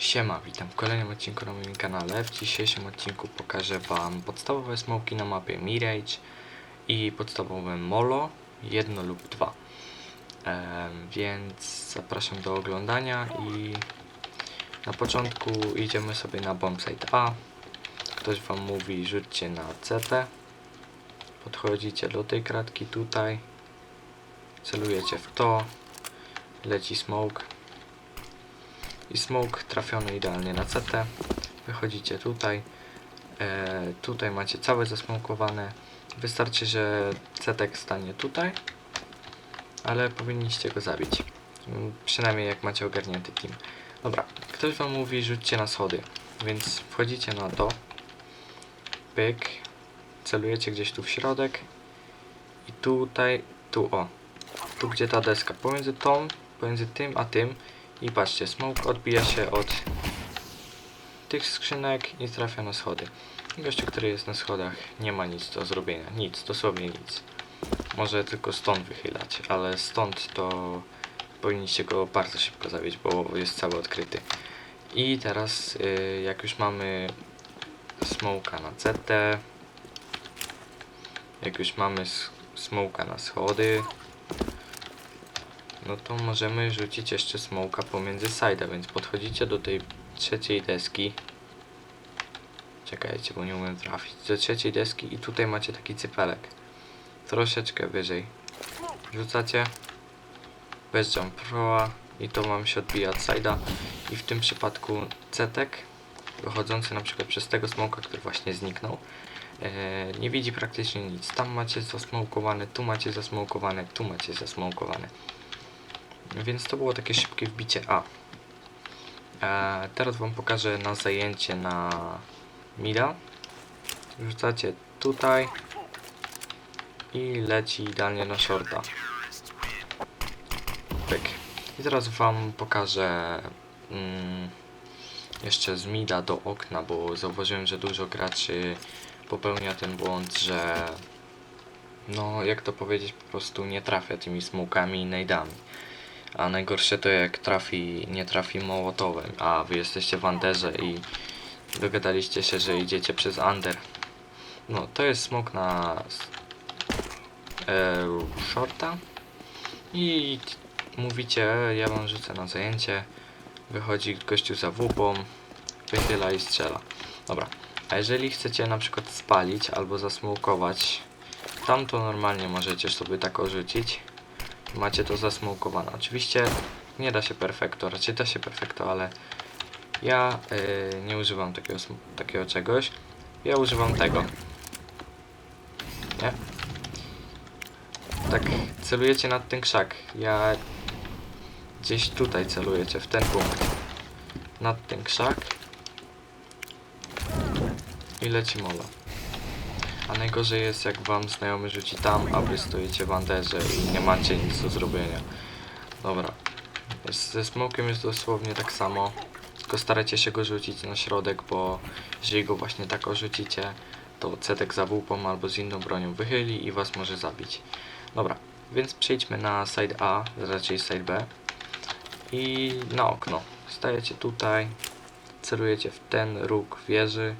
Siema, witam w kolejnym odcinku na moim kanale. W dzisiejszym odcinku pokażę Wam podstawowe smoki na mapie Mirage i podstawowe Molo, jedno lub dwa. Więc zapraszam do oglądania i na początku idziemy sobie na bombsite A. Ktoś Wam mówi rzućcie na CT. Podchodzicie do tej kratki tutaj. Celujecie w to. Leci smoke i smoke trafiony idealnie na CT. Wychodzicie tutaj. E, tutaj macie całe zasmokowane. Wystarczy, że CT stanie tutaj, ale powinniście go zabić. Mm, Przynajmniej jak macie ogarnięty team. Dobra, ktoś wam mówi rzućcie na schody, więc wchodzicie na to. Pyk. Celujecie gdzieś tu w środek. I tutaj, tu o. Tu gdzie ta deska. Pomiędzy tą, pomiędzy tym a tym i patrzcie, smoke odbija się od tych skrzynek i trafia na schody. Gościu, który jest na schodach, nie ma nic do zrobienia. Nic, dosłownie nic. Może tylko stąd wychylać, ale stąd to powinniście go bardzo szybko zabić, bo jest cały odkryty. I teraz, y, jak już mamy smoka na CT, jak już mamy smoka na schody, no to możemy rzucić jeszcze smoka pomiędzy side'a, więc podchodzicie do tej trzeciej deski. Czekajcie, bo nie umiem trafić. Do trzeciej deski i tutaj macie taki cypelek. Troszeczkę wyżej. Rzucacie. Bez jump proa i to wam się odbija od side'a. I w tym przypadku cetek, wychodzący na przykład przez tego smoka, który właśnie zniknął, e, nie widzi praktycznie nic. Tam macie zasmokowane, tu macie zasmokowane, tu macie zasmokowane. Więc to było takie szybkie wbicie A. E, teraz Wam pokażę na zajęcie na mida. Rzucacie tutaj i leci idealnie na shorta. Pyk. I teraz Wam pokażę mm, jeszcze z mida do okna, bo zauważyłem, że dużo graczy popełnia ten błąd, że no jak to powiedzieć, po prostu nie trafia tymi smokami i nade'ami. A najgorsze to jak trafi, nie trafi mołotowem, a wy jesteście w Anderze i dogadaliście się, że idziecie przez Under. No, to jest smok na e, shorta. I mówicie, ja wam rzucę na zajęcie, wychodzi gościu za wupą, wychyla i strzela. Dobra, a jeżeli chcecie na przykład spalić albo zasmokować, tam to normalnie możecie sobie tak rzucić macie to zasmokowane. Oczywiście nie da się perfekto, raczej da się perfekto, ale ja y, nie używam takiego, takiego czegoś. Ja używam tego. Nie? Tak celujecie nad ten krzak. Ja gdzieś tutaj celujecie, w ten punkt. Nad ten krzak. I leci mola. A najgorzej jest jak wam znajomy rzuci tam, a wy stoicie w anderze i nie macie nic do zrobienia. Dobra. Ze smokiem jest dosłownie tak samo. Tylko starajcie się go rzucić na środek, bo jeżeli go właśnie tak orzucicie, to cetek za łupą albo z inną bronią wychyli i was może zabić. Dobra, więc przejdźmy na side A, raczej side B. I na okno. Stajecie tutaj, celujecie w ten róg wieży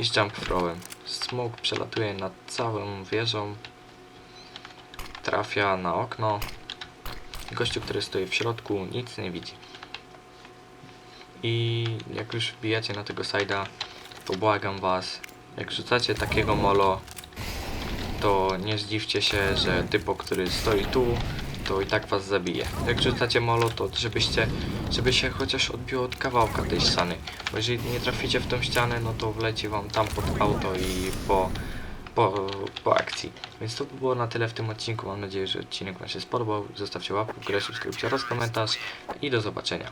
i z jump throwem. Smoke przelatuje nad całą wieżą, trafia na okno. Gościu, który stoi w środku, nic nie widzi. I jak już wbijacie na tego side'a, to błagam was, jak rzucacie takiego molo, to nie zdziwcie się, że typo, który stoi tu, to i tak was zabije. Jak rzucacie molo, to żebyście, żeby się chociaż odbiło od kawałka tej ściany. Bo jeżeli nie traficie w tą ścianę, no to wleci wam tam pod auto i po, po, po akcji. Więc to by było na tyle w tym odcinku. Mam nadzieję, że odcinek wam się spodobał. Zostawcie łapkę w górę, subskrypcję oraz komentarz i do zobaczenia.